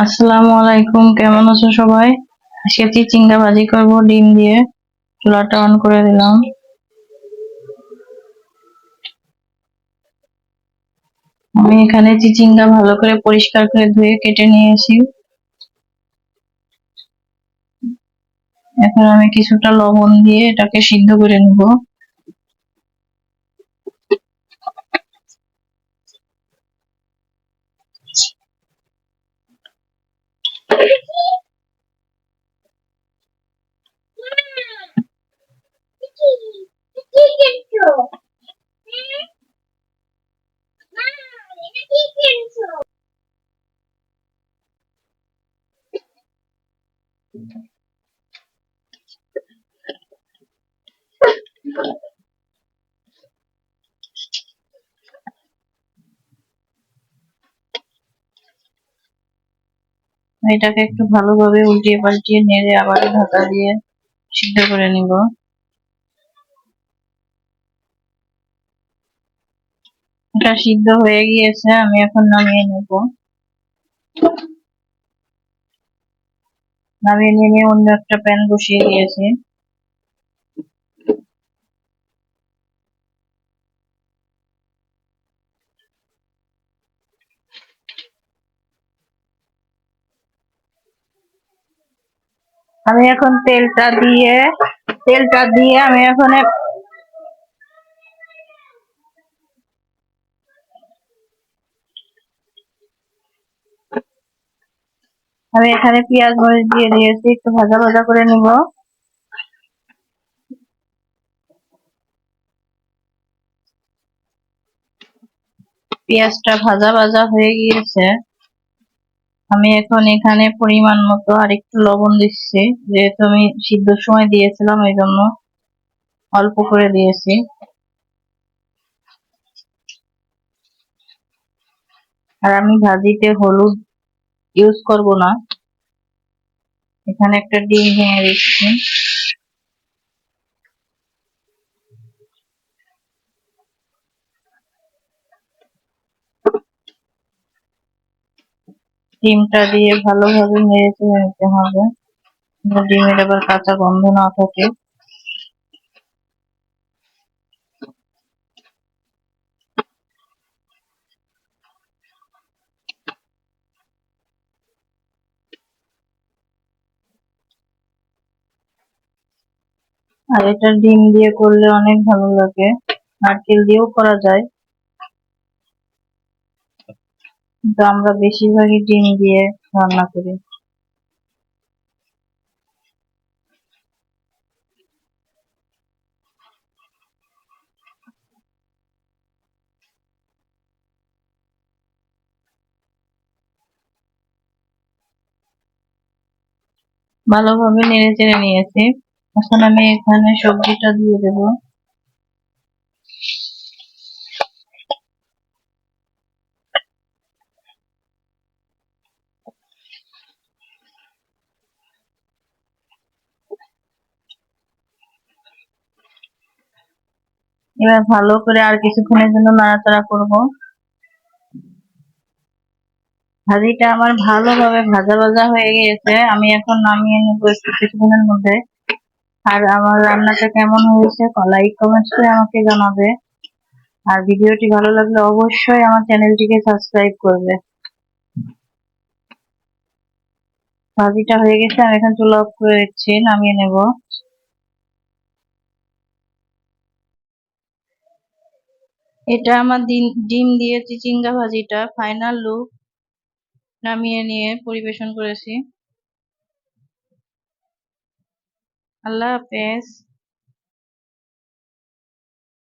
আসসালামু আলাইকুম, কেমন আছো সবাই? আজকে চিচিঙ্গা ভাজি করব, ডিম দিয়ে। চুলাটা অন করে দিলাম। আমি এখানে চিচিঙ্গা ভালো করে পরিষ্কার করে ধুয়ে কেটে নিয়েছি। এখন আমি কিছুটা লবণ দিয়ে এটাকে সিদ্ধ করে নেব। এটাকে একটু ভালোভাবে উল্টিয়ে পাল্টিয়ে নেড়ে আবার ঢাকা দিয়ে সিদ্ধ করে নিব। এটা সিদ্ধ হয়ে গিয়েছে, আমি এখন নামিয়ে নেব। নামিয়ে নিয়ে অন্য একটা প্যান বসিয়ে দিয়েছি। আমি এখন তেলটা দিয়ে তেলটা দিয়ে আমি এখন আমি এখানে পেঁয়াজ মরিচ দিয়ে দিয়েছি, একটু ভাজা ভাজা করে নিব। পেঁয়াজটা ভাজা ভাজা হয়ে গিয়েছে। আমি এখন এখানে পরিমাণ মতো আর একটু লবণ দিচ্ছি, যেহেতু আমি সিদ্ধ সময় দিয়েছিলাম, এই জন্য অল্প করে দিয়েছি। আর আমি ভাজিতে হলুদ ইউজ করব না। এখানে একটা ডিম ভেঙে দিচ্ছি। ডিমটা দিয়ে ভালোভাবে নেড়ে চেড়ে নিতে হবে। ডিমের আবার কাঁচা গন্ধ না থাকে। আর এটা ডিম দিয়ে করলে অনেক ভালো লাগে। নারকেল দিয়েও করা যায়। কিন্তু আমরা বেশিরভাগই ডিম দিয়ে রান্না করি। ভালোভাবে নেড়ে চেড়ে নিয়েছি। এখন আমি এখানে সবজিটা দিয়ে দেব। এবার ভালো করে আর কিছুক্ষণের জন্য নাড়াচাড়া করব। ভাজিটা আমার ভালোভাবে ভাজা ভাজা হয়ে গিয়েছে। আমি এখন নামিয়ে নেব একটু কিছুক্ষণের মধ্যে। আর আমার রান্নাটা কেমন হয়েছে লাইক কমেন্ট করে আমাকে জানাবে। আর ভিডিওটি ভালো লাগলে অবশ্যই আমার চ্যানেলটিকে সাবস্ক্রাইব করবে। ভাজিটা হয়ে গেছে, আমি এখন চুলা অফ করে দিচ্ছি নামিয়ে নেব। এটা আমার ডিম দিয়ে চিচিঙ্গা ভাজিটা ফাইনাল লুক নামিয়ে নিয়ে পরিবেশন করেছি। আল্লাহ হাফেজ